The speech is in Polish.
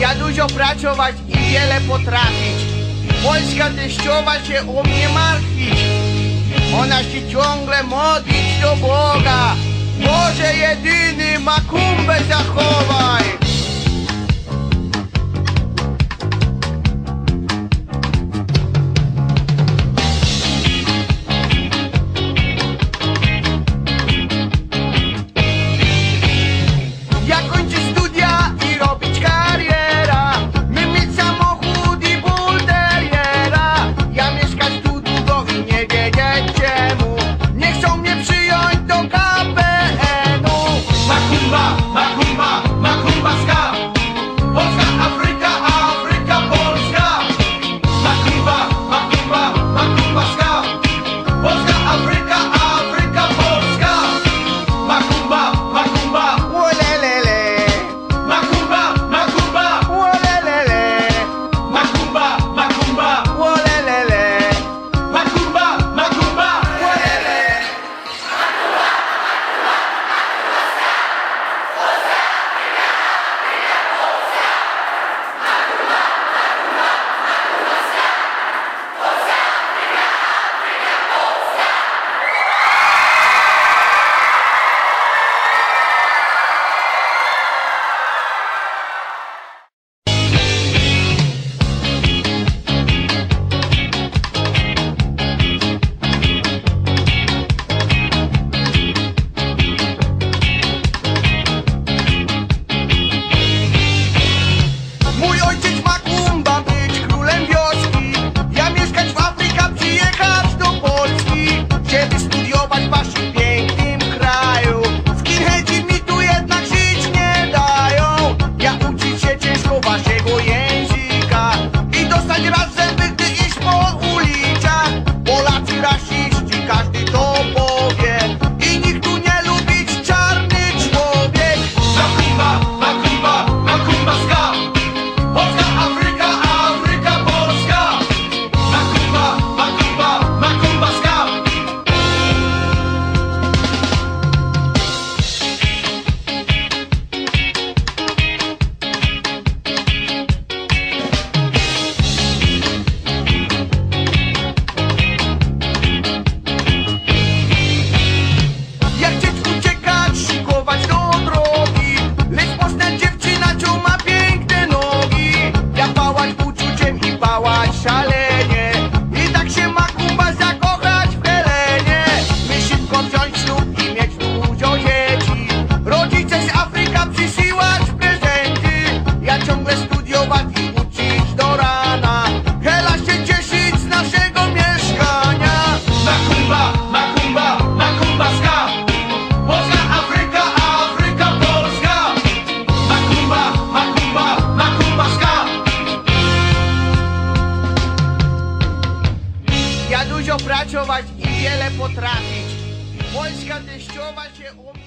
Ja dużo pracować i wiele potrafić. Polska teściowa się o mnie martwić. Ona się ciągle modlić do Boga. Boże Vai! pracować i wiele potrafić. Polska teściowa się umie.